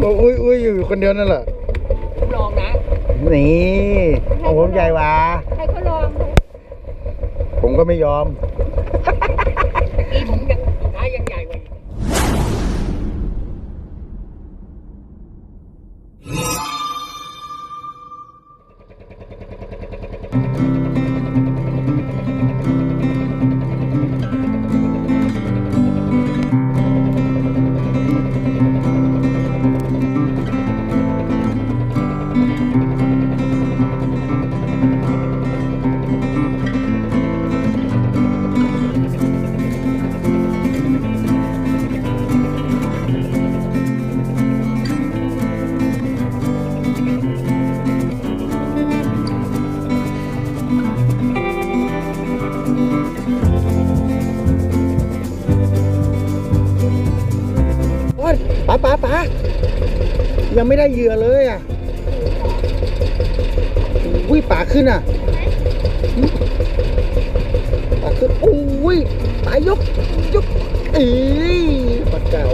โอ้ยอุ้ยอยู่คนเดียวนั่นแหละผมลองนะ นี่ของผมใหญ่หว่าใครเขาลองเลยผมก็ไม่ยอม ไม่ได้เหยื่อเลยอะอุ้ยป๋าขึ้นอะป๋าขึ้นโอ้ยป๋ายกยกเอ้ยปลาเก๋า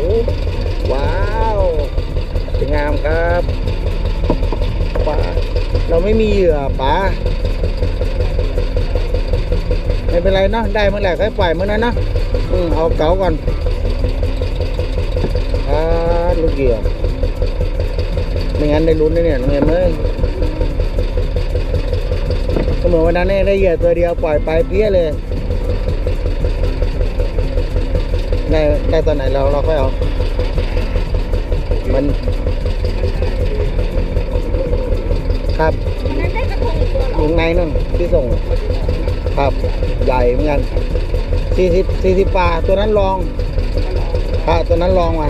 ว้าวสวยงามครับป๋าเราไม่มีเหยื่อป๋าไม่เป็นไรเนาะได้เมื่อไหร่ค่อยปล่อยเมื่อนั้นเนาะอืมเอาเก๋าก่อนอ่าลูกเหยื่อ ไม่งั้นได้ลุ้นนะเนี่ยน้องเอ็มเอ้ยก็เหมือนวันนั้นเนี่ยได้เหยื่อตัวเดียวปล่อยไปเพี้ยเลยได้ได้ตอนไหนเราเราค่อยเอามันครับวันนั้นได้กระทงอีกตัวเหรออยู่ในนู่นที่ส่ง ครับ ใหญ่เหมือนกันสี่สิบสี่สิบปลาตัวนั้นลองครับตัวนั้นลองมา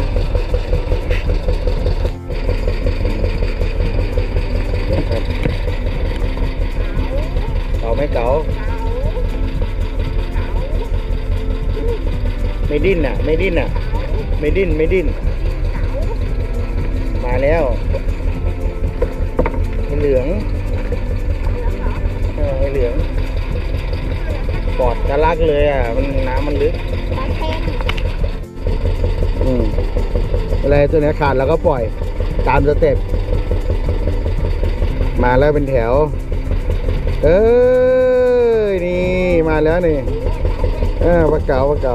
ไหม่เก๋าไม่ดิ้นอะ ไม่ดิ้นอะ ไม่ดิ้นไม่ดิ้น มาแล้วไอเหลืองเออไอเหลืองกอดกระลักเลยอะ มันน้ำมันลึกอืมอะไรตัวนี้ขาดแล้วก็ปล่อย ตามสเต็ปมาแล้วเป็นแถว เอ้ยนี่มา แล้วนี่เออปลาเก๋าปลาเก๋า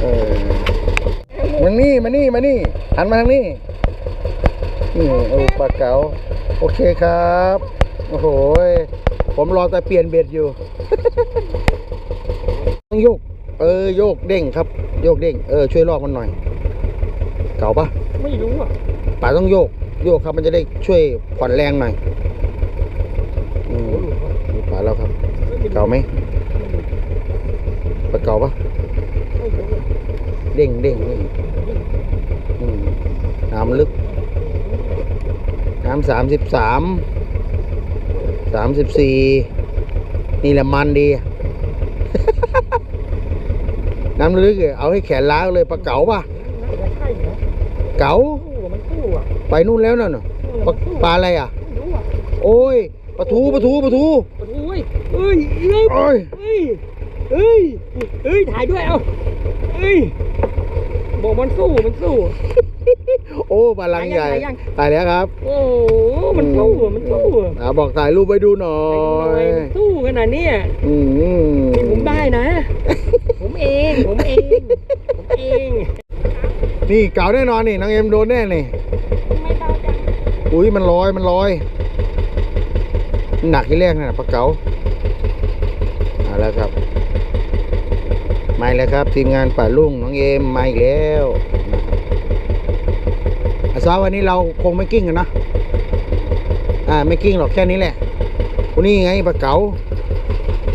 เออมันนี่มานี่มานี่หันมาทางนี้นี่โอ้ปลาเก๋าโอเคครับโอ้โหยผมรอแต่เปลี่ยนเบ็ดอยู่ต้องโยก เออโยกเด้งครับ โยกเด้งเออช่วยลอกมันหน่อย เก่าปะไม่รู้อะป่าต้องโยก โยกครับมันจะได้ช่วยผ่อนแรงหน่อยอืมดูป่าแล้วครับ เก่าไหมปลาเก่าปะเด้งเด้งน้ำลึก น้ำสามสิบสามสามสิบสี่นี่แหละมันดี น้ำลึกเอาให้แขนล้าเลยปลาเก๋าปะเก๋าไปนู่นแล้วน่ะน่ะปลาอะไรอะ โอ้ยปลาทูปลาทูปลาทู เอ้ยเอ้ยโอ้ยเอ้ยเอ้ยเอ้ยถ่ายด้วยเอาเอ้ยบอกมันสู้มันสู้ โอ้ปลาลังใหญ่ตายยังตายแล้วครับ โอ้โหมันสู้อะมันสู้อะอ่าบอกถ่ายรูปไปดูหน่อไอ้ยมันสู้ขนาดเนี้ยอืมนี่ผมได้นะ ผมเองผมเองผมเอง นี่เก่าแน่นอนนี่น้องเอ็มโดนแน่นี่ไม่เบาจังอุ้ยมันลอยมันลอยหนักที่แรกน่ะปลาเก๋าเอา แล้วครับมาแล้วครับ ทีมงานป่าลุ่งน้องเอ็มมาอีกแล้วอาซาวันนี้เราคงไม่กิ้งกันนะอ่าไม่กิ้งหรอกแค่นี้แหละวันนี้ไงปลาเก๋า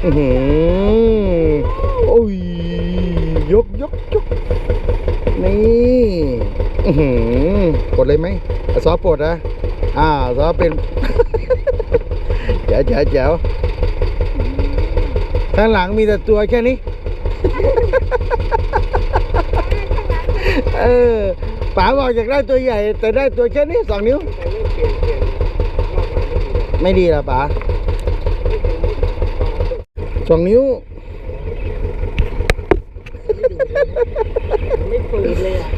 อือหือโอ้ยยกยกยกนี่อือหือกดเลยไหมอะซอปลดนะอ่าซอเป็นแจ๋วแจ๋วแจ๋ว ข้างหลังมีแต่ตัวแค่นี้ เออป๋าบอกอยากได้ตัวใหญ่ แต่ได้ตัวแค่นี้สองนิ้ว ไม่ดีละป๋าสองนิ้ว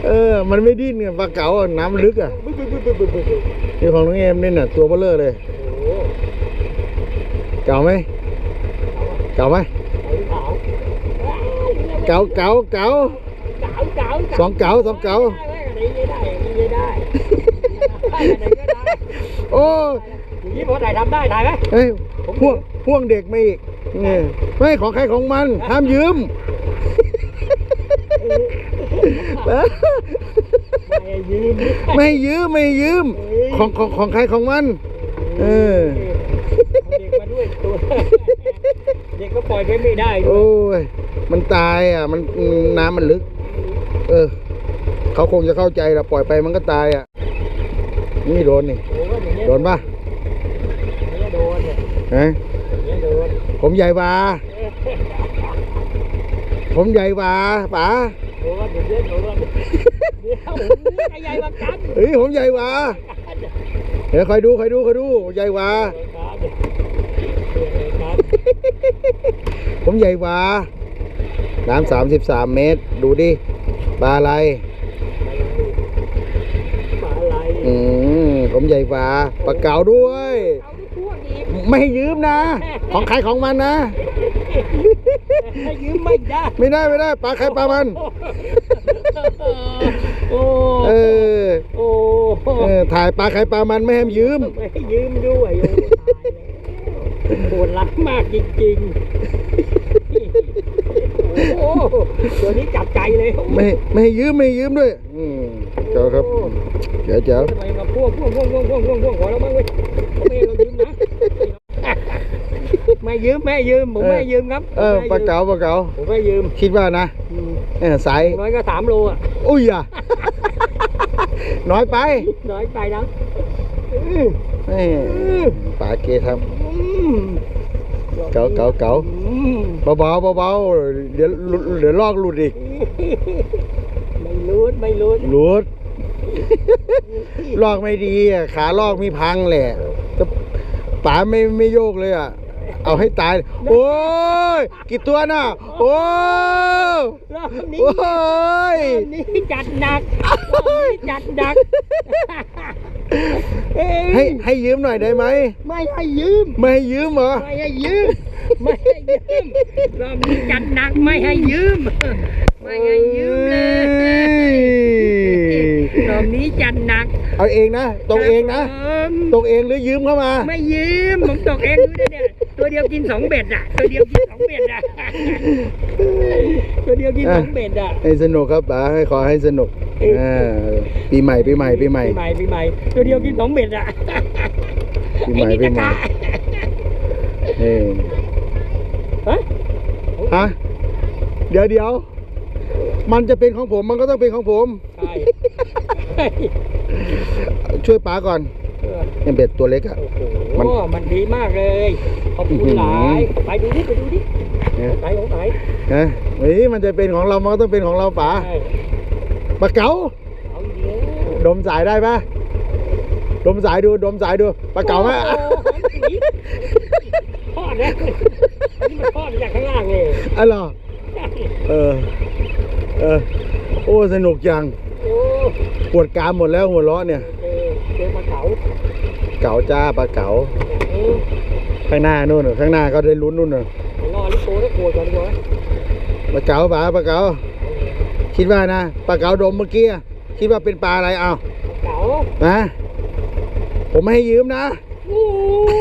เออ มันไม่ดิ้นไงปลาเก๋าน้ำลึกอะนี่ของน้องเอมนี่น่ะ ตัวเบลเลอร์เลยเก๋าไหม เก๋าไหมขาเก๋าเก๋าเก๋าขาวขาสองเก๋าสองเก๋าอันนี้ไม่ได้อันนี้ไม่ได้อันนี้ก็ได้โอ้อย่างนี้พอถ่ายทำได้ถ่ายไหมเฮ้ยพ่วงพ่วงเด็กมาอีกนี่ไม่ของใครของมันห้ามยืมไม่ยืม ไม่ยืม ไม่ยืม ของของของใครของมัน เออ เด็กมาด้วยตัวเด็กก็ป ล่อยไปไม่ได้ด้วโอ้ยยมันตายอะ มันน้ำมันลึก เออ เขาคงจะเข้าใจละปล่อยไปมันก็ตายอะ นี่โดนนี่โอ้ก็อย่างเงี้ยโดนปะอย่างเงี้ยโดนเนี่ยฮะอย่างเงี้ยโดนผมใหญ่กว่าผมใหญ่กว่าป๋าโดนเดี๋ยวเดี๋ยวโดนเดี๋ยวไอ้ใหญ่มากันเฮ้ยผมใหญ่กว่าเดี๋ยวคอยดูคอยดูคอยดู ใหญ่กว่า ผมใหญ่กว่าน้ำสามสิบสามเมตร ดูดิ ปลาอะไรปลาอะไรอืม ผมใหญ่กว่าปลาเก๋าด้วยเอาที่พวกอีกไม่ให้ยืมนะ ของใครของมันนะให้ยืมไม่ได้ ไม่ได้ไม่ได้ ปลาใครปลามัน โอ้เออโอ้เออถ่ายปลาใครปลามันไม่ให้ยืม ไม่ให้ยืมด้วย โอ้ตายแล้วโหดร้ายมากจริงๆ โอ้โหตัวนี้จับใจเลยไม่ไม่ให้ยืมไม่ให้ยืมด้วย อืมเจ้าครับเจ๋วเจ๋วทำไมมาพ่วงพ่วงพ่วงพ่วงพ่วงพ่วงพ่วงขอแล้วมั้งเว้ยเขาไม่ให้เรายืมนะไม่ยืมไม่ยืมผมไม่ยืมครับเออปลาเก๋าปลาเก๋าผมไม่ยืมคิดว่านะอืมเออสาย น้อยก็สามโลอะ อุ้ยอะ น้อยไปน้อยไปนะเอ้ยปลาเกทอืมำ เก๋าเก๋าเก๋าอืมเบาๆเบาๆเดี๋ยวหลุดเดี๋ยวลอกหลุดอีก ไม่รู้ไม่รู้หลุด ลอกไม่ดีอะขาลอกมีพังแหละก็ป๋าไม่ไม่โยกเลยอะ เอาให้ตาย โอ้ยกี่ตัวน่ะ โอ้ยรอบนี้โอ้ยรอบนี้จัดหนักรอบนี้จัดหนัก เอ้ยให้ให้ยืมหน่อยได้ไหม ไม่ให้ยืม ไม่ให้ยืมเหรอ ไม่ให้ยืม ไม่ให้ยืมรอบนี้จัดหนักไม่ให้ยืม ไม่ให้ยืมเลยรอบนี้จัดหนักเอาเองนะ ตรงเองนะ ครับผมตรงเองหรือยืมเข้ามา ไม่ยืมผมตกเองดูดิเนี่ย ตัวเดียวกินสองเบ็ดอะ ตัวเดียวกินสองเบ็ดอะ ตัวเดียวกินสองเบ็ดอะ ให้สนุกครับป๋าให้ขอให้สนุกอ่าปีใหม่ปีใหม่ปีใหม่ปีใหม่ปีใหม่ ตัวเดียวกินสองเบ็ดอะปีใหม่ไอ้นี่ปีใหม่ตะกะเอ้ยฮะฮะเดี๋ยวเดี๋ยวมันจะเป็นของผมมันก็ต้องเป็นของผม ใช่เฮ้ยช่วยป๋าก่อน เออเนี่ยเบ็ดตัวเล็กอะโอ้โหมันมันดีมากเลย ขอบคุณหลาย ไปดูดิ ไปดูดิเนี่ยไหนของไหนฮะเฮ้ยมันจะเป็นของเรา มันก็ต้องเป็นของเราป๋าใช่ปลาเก๋า เอาอีกแล้วดมสายได้ปะดมสายดู ดมสายดูปลาเก๋าไหมโอ้โหทอดนะนี่มันทอดมาจากข้างล่างเลยอ๋อเหรอเออ เออ โอ้ สนุกจัง โอ้ปวดกรามหมดแล้วหัวเราะเนี่ย เจอเจอปลาเก๋า เก๋าจ้าปลาเก๋าเออข้างหน้านู่นน่ะข้างหน้าก็ได้ลุ้นนู่นน่ะไปรอลิโก้แล้วโกรธก่อนดีกว่าปลาเก๋าป๋าปลาเก๋าคิดว่านะปลาเก๋าดมเมื่อกี้อะคิดว่าเป็นปลาอะไรเอาปลาเก๋านะผมไม่ให้ยืมนะโอ้โห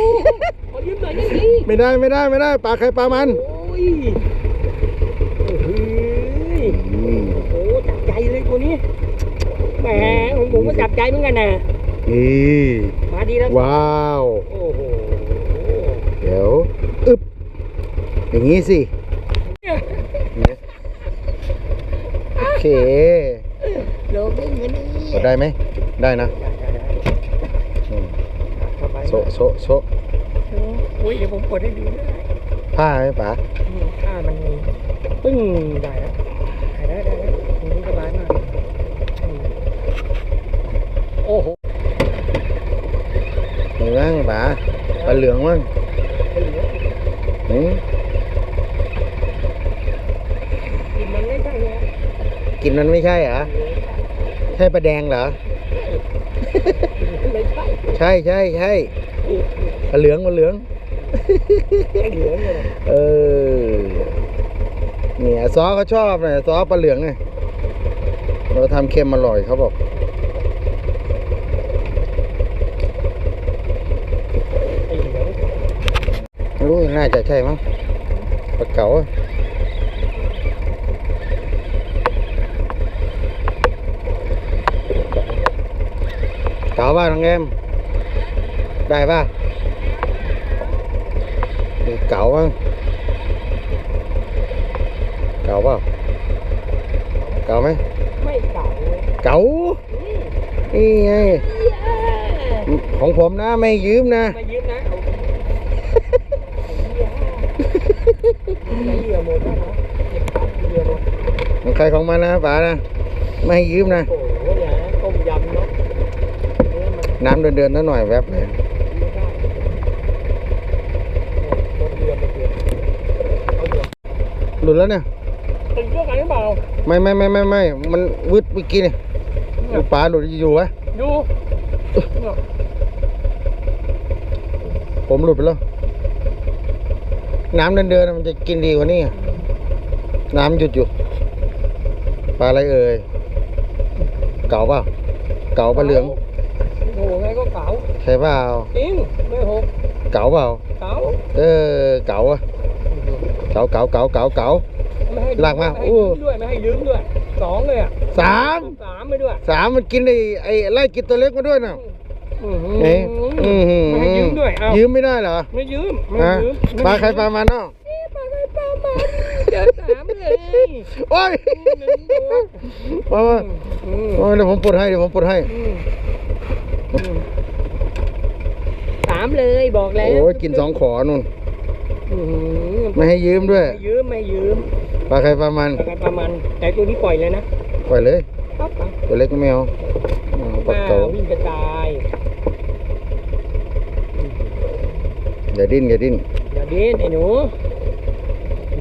ขอยืมหน่อยได้ไหมไม่ได้ไม่ได้ไม่ได้ปลาใครปลามันโอ้ยโอ้โหโอ้โหจับใจเลยตัวนี้แหมของผมก็จับใจเหมือนกันนะนี่ มาดีแล้ว ว้าว โอ้โห เดี๋ยว อึบอย่างนี้สิเคโลกิ้งกันนี่ได้ไหม ได้นะอืมสบายโซะโซะโซะอุ้ยเดี๋ยวผมกดให้ดูได้ผ้าไหมป๋าอืมถ้ามันมีปึ้งได้แล้วได้ได้ได้ตรงนี้สบายมากอืมโอ้โห หนึ่งมั้งป๋าปลาเหลืองมั้งเหลือหืมกินมันไม่ใช่เลยกินมันไม่ใช่เหรอใช่ปลาแดงเหรอ ไม่ใช่ใช่ใช่ใช่ปลาเหลืองปลาเหลือง ไอ้เหลืองเลยนะเออเนี่ยซอเขาชอบเนี่ยซอปลาเหลืองไงเราทำเค็มอร่อยเขาบอก ไอ้เหลือง ไม่รู้น่าจะใช่มั้งปลาเก๋าอะเก๋าป่ะน้องแอมได้ป่ะมีเก๋าบ้างเก๋าเป ล่าเก๋าไหมไม่เก่าเลยเก๋านี่ไงของผมนะไม่ยืมนะ มายืมนะเอาไม่เหลือหมดแล้วนะเก็บตังค์เหลือหมดของใครของมันนะป๋านะ ไม่ให้ยืมนะ โอ้โหเนี่ยต้มยำเนาะเนื้อมันน้ำเดินๆนิดหน่อยแวบเลยไม่ได้บนเรือมันเดือดเอาเดือดหลุดแล้วเนี่ยติดเรื่องอะไรหรือเปล่าไม่ไม่ไม่ไม่ไม่มันวืดเมื่อกี้เนี่ยป๋าหลุดอยู่วะ ดูเนี่ยผมหลุดไปแล้ว น้ำเดินๆมันจะกินดีกว่านี้อะน้ำหยุดอยู่ปลาอะไรเอ่ยเก๋าเปล่าเก๋าปลาเหลืองโอ้โหไงก็เก๋าใช่เปล่าจริงไม่หกเก๋าเปล่าเก๋าเออเก๋าอะเก๋าเก๋าเก๋าเก๋าเก๋าไม่ให้ลากมาไให้อู้ยืมด้วยไม่ให้ยืมด้วยสองเลยอะสามสามไปด้วยสามมันกินไอ้ไอ้ไล่กินตัวเล็กมาด้วยนะอื้อหือ เอ้ยอื้อหือไม่ให้ยืมด้วยเอายืมไม่ได้เหรอไม่ยืมไม่ฮะยืมปลาใครปลามันเนาะปลาใครปลามันเจอสามเลยโอ้ยหนึ่งโดนมามาอืมโอ้ยเดี๋ยวผมปลดให้เดี๋ยวผมปลดให้ อืมอืมสามเลยบอกแล้วโอ้ยกินสองขอนู่นอื้อหือไม่ให้ยืมด้วยไม่ยืมไม่ยืมปลาใครปลามันปลาใครปลามันแต่ตัวนี้ปล่อยเลยนะปล่อยเลย ปั๊บไปตัวเล็กก็ไม่เอาอ่าปลาเก๋าวิ่งกระจาย อย่าดิ้นอย่าดิ้นอย่าดิ้นไอ้หนู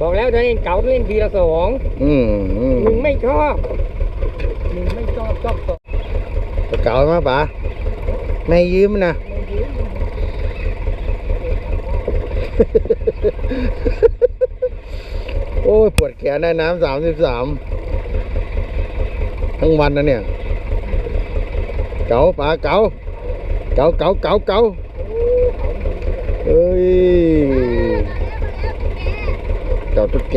บอกแล้วจะเล่นเก๋าเล่นทีละสองอืมอืมมึงไม่ชอบมึงไม่ชอบชอบสองปลาเก๋ามาป๋าไม่ให้ยืมนะไม่ยืมโอ้ยปวดแขนได้น้ำสามสิบสามทั้งวันนะเนี่ย เก๋าปลาเก๋าเก๋าเก๋าเก๋าเก๋า เอ้ยเก๋าตุ๊กแก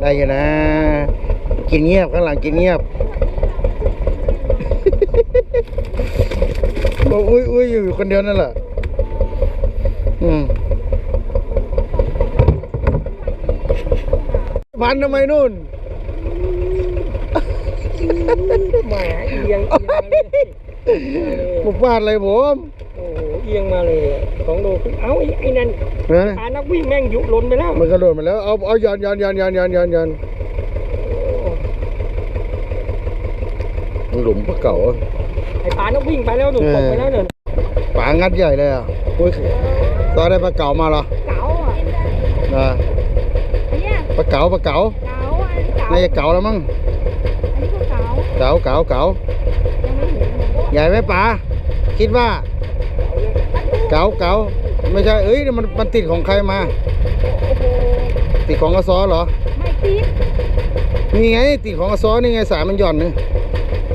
ได้อยู่นะ กินเงียบข้างหลังกินเงียบโอ้ยอุ้ยอยู่คนเดียวนั่นแหละอืม พันทำไมนู่นแหมเอียงเอียงมาเลยเอียงมาเลยมาฟาดอะไรผมโอ้โหเอียงมาเลยสองโลครึ่งเอ้าไอ้ไอ้นั่นนะปลานักวิ่งแม่งยุหล่นไปแล้วมันกระโดดมาแล้วเอาเอาย้อนย้อนย้อนย้อนย้อนย้อนย้อนหลุมปลาเก่าอะไอ้ปลานักวิ่งไปแล้วหนูตกไปแล้วเนี่ยปลางัดใหญ่เลยอะอุ้ยตอนได้ปลาเก๋ามาเหรอเก๋าอะนะ เนี่ยปลาเก๋าปลาเก๋าเก๋าอันนี้เก๋าน่าจะเก๋าแล้วมั้งอันนี้ก็เก๋าเก๋าเก๋าเก๋ายังไม่เห็นเลยใหญ่ไหมป๋าคิดว่า เก๋าเก๋าไม่ใช่เอ้ยมันมันติดของใครมา โอ้โหติดของกระซอเหรอไม่ติดนี่ไงติดของกระซอนี่ไงสายมันหย่อนนี่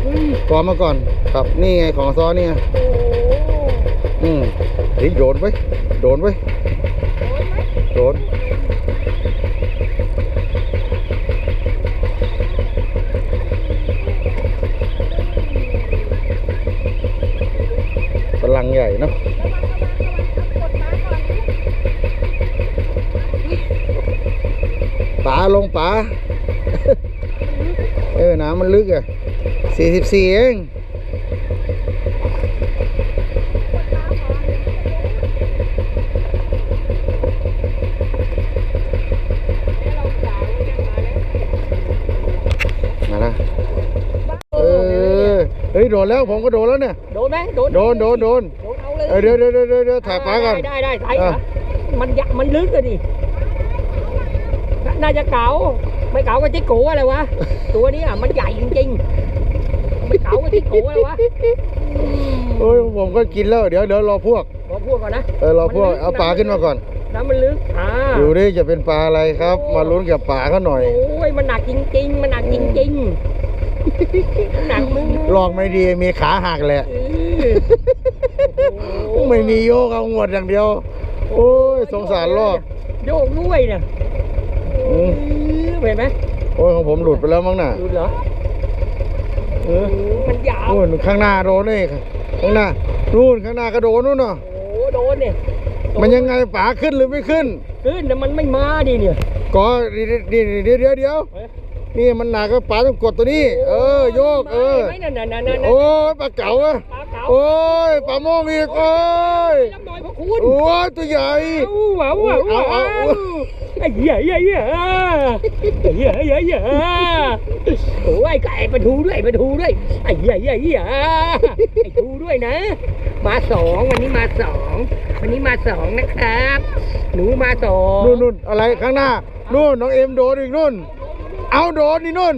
เฮ้ยกอนมาก่อนครับนี่ไงของกระซอนี่ไงโอ้โหอืมเฮ้ยโดนไว้ยโดนไว้ย โดนไหม โดน น้ำมันลึกอะ สี่สิบสี่เองมาแล้วเออเฮ้ยโดนแล้วผมก็โดนแล้วเนี่ย โดนไหมโดนโดนโดนโดนโดนเอาเลยเออเดี๋ยวเดี๋ยวเดี๋ยวเดี๋ยวเดี๋ยวถ่ายปลาก่อนได้ได้ได้ถ่ายอะมันยะมันลึกอะดิน่าน่าจะเก๋าไม่เก๋าก็จิโก้อะไรวะ ตัวนี้อะมันใหญ่จริงๆไม่ เก๋าก็จิโก้อะไรวะอืมโอ้ยผมก็กินแล้วเดี๋ยวเดี๋ยวรอพวกรอพวกก่อนนะเออรอพวกเอาปลาขึ้นมาก่อนน้ำมันลึกอ่าดูดิจะเป็นปลาอะไรครับ มาลุ้นกับปลาเขาหน่อยโอ้ยมันหนักจริงๆมันหนักจริงๆมันหนักมึงลองไม่ดีมีขาหักแหละเออโอ้โหไม่มีโยกเอาหมดอย่างเดียว โอ้ยสงสารลอกโยกด้วยเนี่ยอืมเห็นไหมโอ้ยของผมหลุดไปแล้วมั้งน่ะดูเหรอ เออมันยาวนู่นข้างหน้าโดนนี่ข้างหน้านู่นข้างหน้าก็โดนนู่นเนาะโอ้โดนเนี่ยมันยังไงป๋าขึ้นหรือไม่ขึ้น ขึ้นแต่มันไม่มาดิเนี่ยก็เดี๋ยวเดี๋ยวเดี๋ยวเดี๋ยวเอ๊ะนี่มันหนักก็ป๋าต้องกดตัวนี้ เออโยกเออไม่นั่นนั่นนั่นนั่นโอ้ยปลาเก๋าอะปลาเก๋าโอ้ยปลาโมงอีกโอ้ยลำน้อยพระคุณโอ้ยตัวใหญ่เอาเอาเอา เอาเอาเอาไอ้เหี้ยเหี้ยเหี้ยไอ้เหี้ยเหี้ยเหี้ยโอ้ยไก่ปลาทูด้วยปลาทูด้วยไอ้เหี้ยเหี้ยเหี้ยไอ้ทูด้วยนะ มาสองวันนี้มาสองวันนี้มาสองนะครับ หนูมาสองนู่นนู่นอะไรข้างหน้านู่นน้องเอ็มโดนอีกนู่น เอาโดนนี่นู่น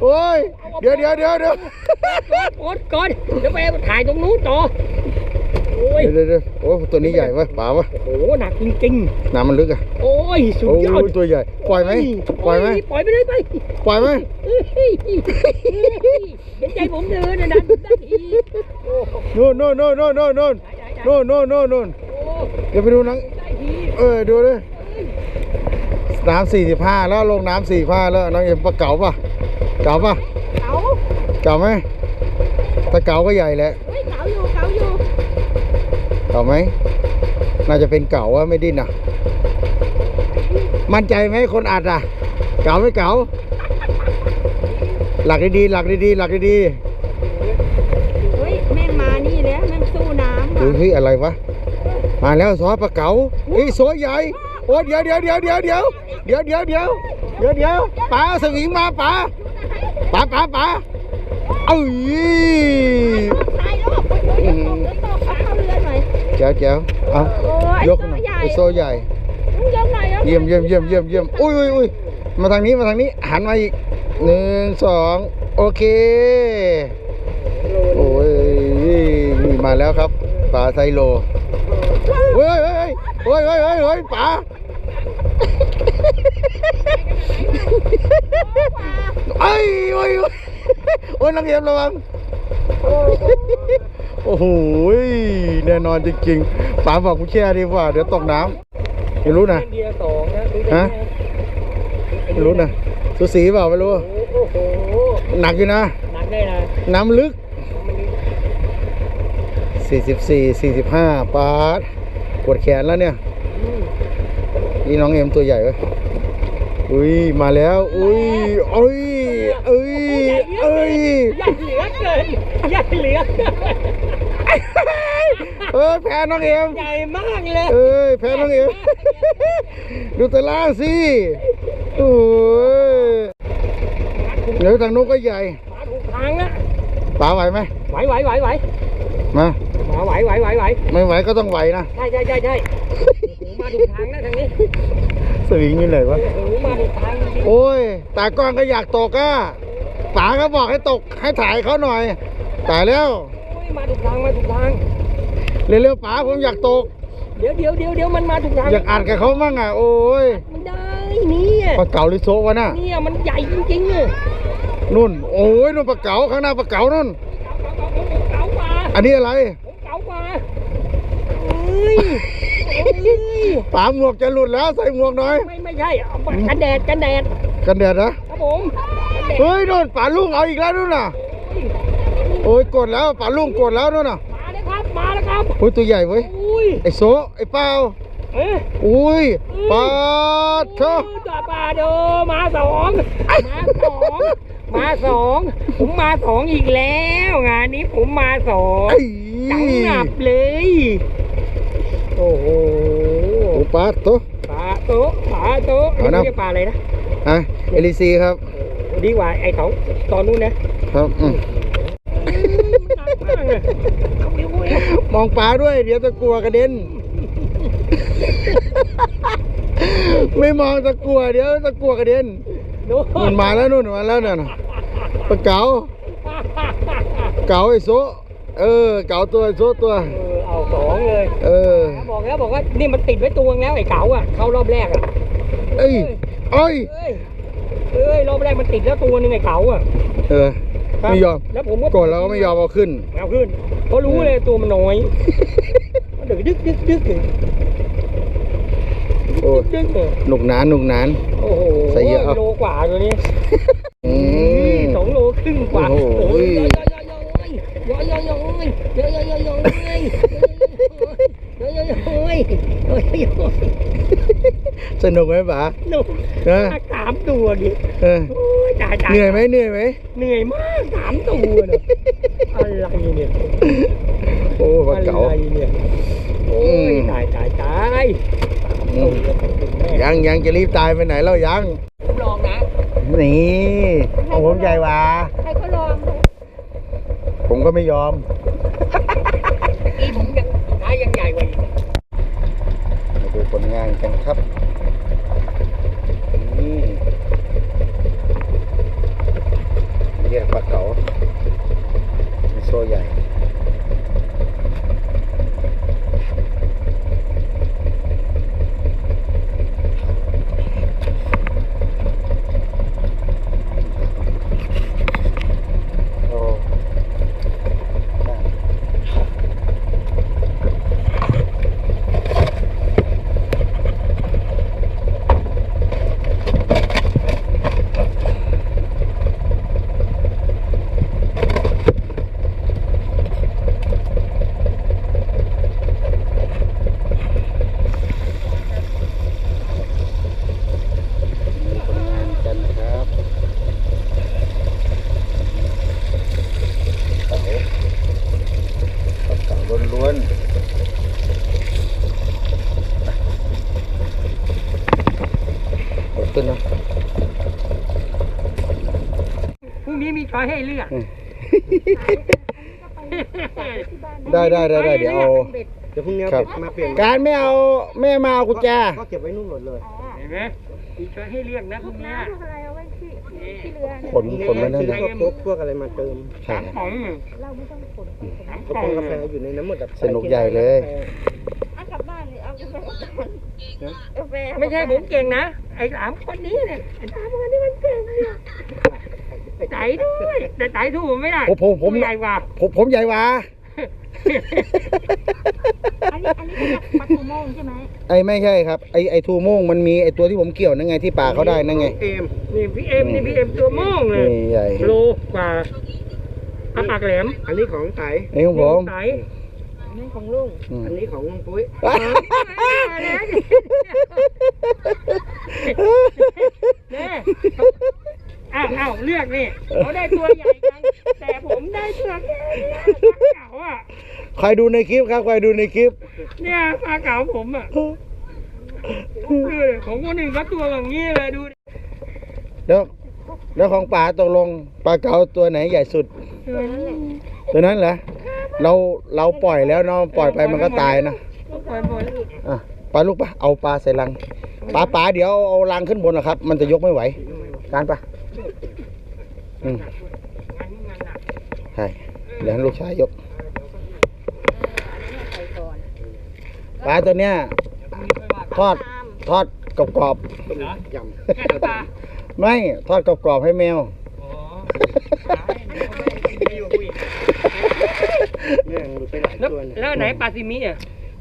โอ้ยเดี๋ยวเดี๋ยวเดี๋ยวเดี๋ยวกดก่อนเดี๋ยวไปถ่ายตรงนู้นต่อ โอ้ยเดี๋ยวเดี๋ยวโอ้ยตัวนี้ใหญ่เวะป๋าวะโอ้โหหนักจริงน้ำมันลึกอะๆโอ้ยสุดโอ้ยอดยตัวใหญ่ปล่อยไหมปล่อยไหมปล่อยไปเลยไปปล่อยไหมเฮ้ยเฮ้ยเห็นใจผมเดินนะดันดันทีโอ้โหนู่นนู่นนู่นนู่นนู่นนู่นไหนไหนไหนนู่นนู่นนู่นนู่นโอ้เดี๋ยวไปดูหนังได้ทีเออดูดิน้ำสี่สิบห้าแล้วลงน้ำสี่ห้าแล้วน้องเอ็มปลาเก๋าป่ะเก๋าป่ะเก๋าเก๋าไหมถ้าเก๋าก็ใหญ่แหละ เฮ้ยเก๋าอยู่เก๋าอยู่ เก๋าไหม น่าจะเป็นเก๋าอะไม่ดิ้นอะ มั่นใจไหมคนอัดอะ เก๋าไม่เก๋าหลักดีๆ หลักดีๆ หลักดีเฮ้ยแม่งมานี่แล้วแม่งสู้น้ำๆว่ะดูเฮ้ยอะไรวะ มาแล้วซอสปลาเก๋าเฮ้ยซอสใหญ่ โอ้เดี๋ยวเดี๋ยวเดี๋ยวเดี๋ยวเดี๋ยวเดี๋ยวเดี๋ยวเดี๋ยวเดี๋ยวเดี๋ยวป๋าเอาสวิงมาป๋าป๋าป๋าป๋าเอ้ย แจ๋วแจ๋วเอาโอ้ยยกหน่อยไอโซใหญ่มึงยกหน่อยยกหน่อเยี่ยมเยี่ยมเยี่ยมเยี่ยมเยี่ยมอุ้ยอุ้ยอุ้ยมาทางนี้มาทางนี้หันมาอีกหนึ่งสองโอเคโอ้ยนี่มาแล้วครับปลาไซโลเฮ้ยเฮ้ยเฮ้ยเฮ้ยเฮ้ยเฮ้ยปลาไอ้ยโอ้ยโอ้ยโอ้ยนักเรียนระวัง โอ้โหแน่นอนจริงๆป๋าบอกกูแช่ดีกว่า เดี๋ยวตกน้ำไม่รู้นะเดียวสองนะฮะไม่รู้นะสูสีเปล่าไม่รู้โอ้โหหนักอยู่นะหนักได้นะน้ำลึก44 45ปาดปวดแขนแล้วเนี่ยนี่น้องเอ็มตัวใหญ่เว้ยอุ้ยมาแล้ว อุ้ยเอ้ย เอ้ยเอ้ยใหญ่เหลือเกินใหญ่เหลือเกินเออแพ้น้องเอ็มใหญ่มากเลยเอ้ยแพ้น้องเอ็มดูตะล่างสิโอ้ยเดี๋ยวทางนู้นก็ใหญ่มาถูกทางนะป๋าไหวไหมไหวไหวไหวไหวมามาไหวไหวไหวไหวไม่ไหวก็ต้องไหวนะใช่ใช่ใช่ใช่โอ้โห มาถูกทางนะทางนี้สวิงอยู่ไหนวะโอ้โหมาถูกทางจริงโอ้ยตากล้องก็อยากตกอะป๋าก็บอกให้ตกให้ถ่ายเขาหน่อยตายแล้วๆโอ้ยมาถูกทางมาถูกทาง เร็วๆป๋าผมอยากตก เดี๋ยวเดี๋ยวเดี๋ยวเดี๋ยวมันมาถูกทางอยากอ่านกับเขามั่งอะโอ้ยมันได้เนี่ยปลาเก๋าหรือโซวะน่ะเนี่ยมันใหญ่จริงๆเนี่ยนุ่น โอ้ยนุ่นปลาเก๋าข้างหน้าปลาเก๋านุ่นผมเก๋ากว่าอันนี้อะไรผมเก๋ากว่าเอ้ยเอ้ย ป๋าหมวกจะหลุดแล้วใส่หมวกหน่อย ไม่ไม่ใช่เอามากันแดดกันแดดกันแดดนะครับผมกันแดดเฮ้ยนุ่นป๋าลุงเอาอีกแล้วนุ่นน่ะโอ้ยกดแล้วป๋าลุงกดแล้วนุ่นน่ะมาเลยครับมาแล้วครับโอ้ยตัวใหญ่เว้ยอุ้ยไอ้โซไอ้เป้าเอ๊ะอุ้ยปาดเถอะจ่าป่าเด้อมาสองมาสองมามาสองผมมาสองอีกแล้วงานนี้ผมมาสองไอ้จังหนับเลย โอ้โหโอ้ปลาโตะปลาโต๊ะปลาโต๊ะเอานะนี่เรียกปลาอะไรนะอะเอลิซีครับ ดีกว่าไอ้เขาตอนนู้นนะครับอืมหนักมากเลยเอาไปเว้ยมองปลาด้วย เดี๋ยวตะกัวกระเด็น ไม่มองตะกัวเดี๋ยวตะกัวกระเด็นโน่นมันมาแล้วนู่นมาแล้วน่ะปลาเก๋าเก๋าไอ้โซะ เออ เก๋าตัวไอ้โซะตัว เออเอาสองเลยเออ บอกแล้วบอกว่านี่มันติดไว้ตัวนึงแล้วไอ้เก๋าอะเข้ารอบแรกอะเอ้ยเอ้ยเอ้ยเอ้ยรอบแรกมันติดแล้วตัวนึงไอ้เก๋าอะเออครับไม่ยอมแล้วผมก็กดแล้วก็ไม่ยอมเอาขึ้นเอาขึ้นเพราะรู้เลยตัวมันน้อยมันดึกดึกดึกดึกดึกโอ้ยดึกเลยหนุกหนานหนุกหนานโอ้โหใส่เยอะเอาโลกว่าตัวนี้อืมสองโลครึ่งกว่าโอ้โหโอ้ยย่อยย่อยย่ อยย่อยย่อยย่อยย่อยย่อยย่อยย่อยย่อยย่อยย่อยย่อยย่อยย่อยสนุกไหมป๋าหนุ่มเออสามตัวดิเออโอ้ยตายตายเหนื่อยไหมเหนื่อยไหมเหนื่อยมากสามตัวเนี่ยอะไรเนี่ยโอ้ปลาเก๋าอะไรเนี่ยโอ้อืยมตายตายตายอืมยังยังจะรีบตายไปไหนแล้วยังผมลองนะนี่ของผมใหญ่กว่าใครก็ลองเถอะผมก็ไม่ยอม อีผมยังท้ายยังใหญ่กว่าอีก มาดูผล งานกันครับนี่เรียกปลาเก๋าเป็นโซ่ใหญ่ โอ้ได้ มีผลงานกันครับเก๋าปลาเก๋าล้วนๆเอาขึ้นนะ พรุ่งนี้มีช้อยให้เลือก ได้ได้ได้ได้เดี๋ยวเอาเดี๋ยวพรุ่งนี้ครับมาเปลี่ยนการไม่เอาแม่มาเอากุญแจ ก็เก็บไว้นู่นหมดเลยอ๋อเห็นไหมมีช้อยให้เลือกนะพรุ่งนี้น้ำพวกอะไรเอาไว้ที่ที่เรือเนี่ยขน ขนไว้นั่นซื้อนะ พวกโค้กพวกอะไรมาเติมใช่ สามของหนึ่งเราไม่ต้องขนไปขนสามกระกล่อป๋องงกาแฟอยู่ในนั้นหมดอะสนุกใหญ่เลย เอากลับบ้านเลยเอากาแฟกลับบ้านกาแฟไม่ใช่ผมเก่งนะ ไอ้สามคนนี้เนี่ยไอ้สามคนนี้มันเก่งเนี่ยไต่ด้วย แต่ไต่ถูกผมไม่ได้ผมผมผม ใหญ่กว่าผมผมใหญ่กว่า อันนี้อันนี้คือปลาทูโมงใช่ไหมไอ้ไม่ใช่ครับไอ้ไอ้ทูโมงมันมีไอ้ตัวที่ผมเกี่ยวนั่นไงที่ปากเขาได้นั่นไง เอมนี่พี่เอ็มนี่พี่เอ็มตัวโม่งเลยนี่ใหญ่ โลกว่าปลาปากแหลมอันนี้ของไตนี่ของผมไต่อันนี้ของลุงอืมอันนี้ของลุงปุ้ยเนี่ย อ้าวอ้าวเลือกนี่เขาได้ตัวใหญ่กันแต่ผมได้ตัวแค่เนี้ยปลาเก๋าอะใครดูในคลิปครับใครดูในคลิป เนี่ยปลาเก๋าผมอะดูเลยของคนอื่นก็ตัวอย่างนี้เลยดูดิแล้วแล้วของป๋าตกลงปลาเก๋าตัวไหนใหญ่สุดตัวนั้นเหรอเราเราปล่อยแล้วเนาะปล่อยไปมันก็ตายนะปล่อยปล่อยอะปลาลูกปะเอาปลาใส่ลังปลาปลาเดี๋ยวเอาลังขึ้นบนนะครับ มันจะยกไม่ไหวการปะ อืมงานนี้งานหนักใช่เดี๋ยวให้ลูกชายยกใส่ก่อนปลาตัวเนี้ยมีค่อยว่าทอดทอดกรอบเหรอยำแค่น้ำปลาๆไม่ทอดกรอบๆให้แมว อ๋อขายไม่อยู่คุยแม่งหลุดไปหลายแล้วตัวเนี่ยแล้วไหนปลาซิมิอะ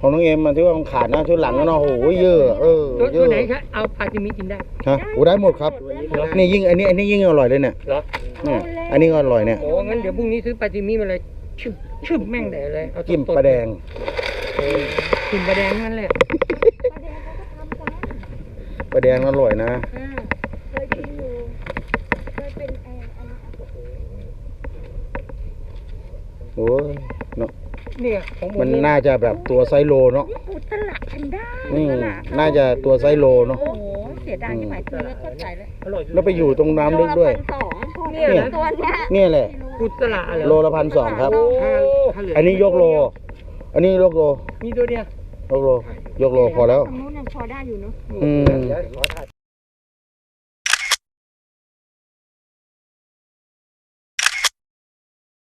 ของน้องเอ็มมันที่ว่ามันขาดนะชุดหลังก็เนาะโอ้โหเยอะเออเยตัวอะไหนคะเอาปาจิมิกินได้ฮะโอ้ได้หมดครับ นี่ยิ่งอันนี้อันนี้ยิ่งอร่อยเลยเนี่ยเหรออันนี้ก็อร่อยเนี่ยโอ้งั้นเดี๋ยวพรุ่งนี้ซื้อปาจิมิมาเลยชึบชึบแม่งแดดเลยเอาจิ้มปลาแดง เออจิ้มปลาแดงนั่นแหละปลาแดงอร่อยนะโอ้ เนาะเนี่ยของผมมันน่าจะแบบตัวไซโลเนาะปูตลาดกันได้อืมน่าจะตัวไซโลเนาะ โอ้โหเสียดายที่หมายซื้อแล้วก็ใจเลยอร่อยแล้วไปอยู่ตรงน้ำลึกด้วย โลละพันสองเนี่ยนะ ตัวเนี้ยเนี่ยแหละ กุศลาเหรอโลละพันสองครับ โอ้ถ้าถ้าเหลืออัอันนี้ยกโล อันนี้ยกโลมีตัวเดียวยกโลยกโลพอแล้ว ตรงนู้นยังพอได้อยู่เนาะอืม